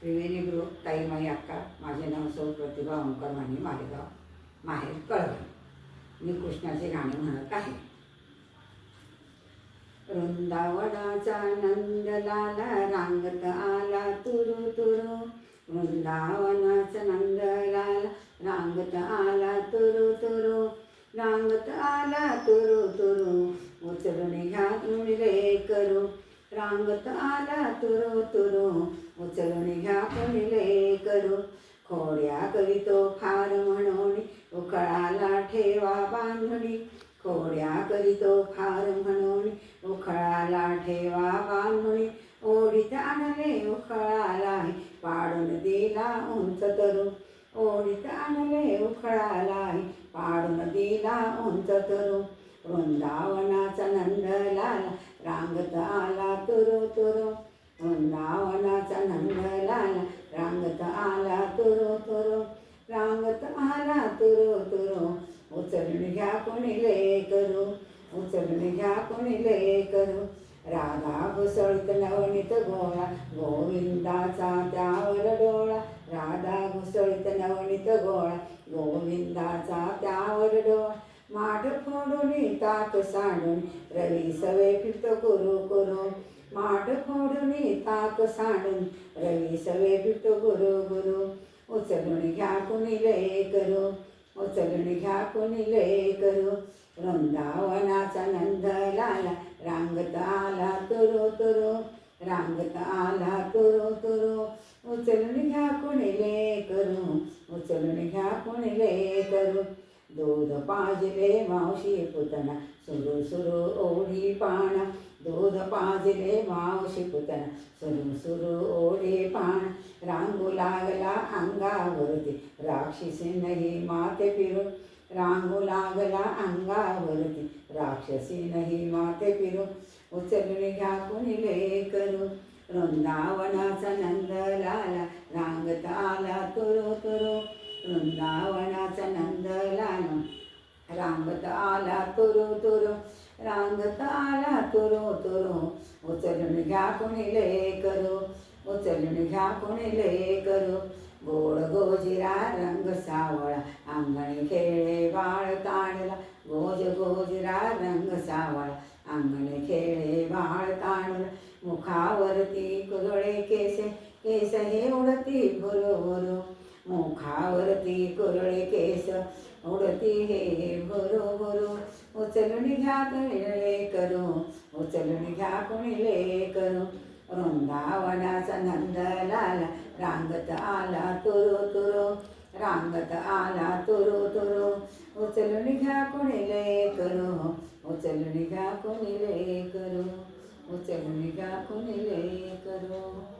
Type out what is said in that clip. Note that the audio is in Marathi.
त्रिवेणी ग्रुप ताईमाई अक्का माझे नाव सौ प्रतिभा ओंकार माने मालेगाव माहेर कळवण. मी कृष्णाचे गाणे म्हणत आहे. वृंदावनाचा नंद लाला रांगत आला तुरु तुरु. वृंदावनाचा नंद लाला रांगत आला तुरु तुरु. रांगत आला तुरु तुरु. उतरून घ्या उडले रे रांगत आला तुरु तुरु उचलून घ्या कुणिले करू खोड्या करीतो फार म्हणून उकळाला ठेवा बांधणी. खोड्या करीतो फार म्हणून उखळाला ठेवा बांधणी. ओढीत आणले उखळाला पाडून दिला उंच तरू. ओढीत आणले उखळाला पाडून दिला उंच तरू. वृंदावनाचा नंद लाला रांगत आला तुरु तुरु वृंदावनाचा नंद लाला रांगत आला तुरु तुरु रांगत आला तुरु तुरु उचलून घ्या कोणी करू उचलून कुणी लय करू राधा घुसळत नवनीत गोळा गोविंदाचा त्यावर डोळा. राधा घुसळत नवनीत गोळा गोविंदाचा त्यावर डोळा. माठ फोडून ताक सांडून रवी सवे फिरत करू करू. माठ फोडून ताक सांडून रवी सवे फिरत गुरु गुरु उचलून घ्या कुणी लय करू उचलून घ्या कुणी लय करू वृंदावनाचा नंद लाला रांगत आला तुरो तुरो रांगत आला तुरो तुरो. उचलून घ्या कुणीले करू उचलून घ्या कुणीले करू दूध पाजले मावशी पुतना सुरू सुरू ओढी पाणा दूध पाजले मावशी पुतना सुरू सुरू ओढी पाण रांगू लागला अंगावरती राक्षसी नाही माते फिरू रांगू लागला अंगावरती. राक्षसी नाही माते फिरून उचलून घ्या कुणी लय करू. वृंदावनाचा नंद लाला रांगत आला तुरु तुरु. वृंदावनाचा नंद लाला रांगत आला तुरु तुरु. रांगत आला तुरु तुरु. उचलून घ्या कुणी लय करू. उचलून घ्या कुणी लय करू. गोड गोजिरा रंग सावळा. अंगणी खेळ बाळ ताणला गोज गोजरा रंग सावळा. अंगण खेळे बाळ ताणला मुखावरती कुरळे केस केस हे उडती बरोबर मुखावरती कुरळे केस उडती हे बरोबर भुरू उचलून घ्या कुणिले करू उचलून घ्या कुणिले करू. वृंदावनाचा नंद लाला रांगत आला तुरो तुरो रांगत आला तुरो तुरो. उचलून घ्या कुणिले करू उचलून घ्या कुणिले करू उचलून घ्या कुणिले करू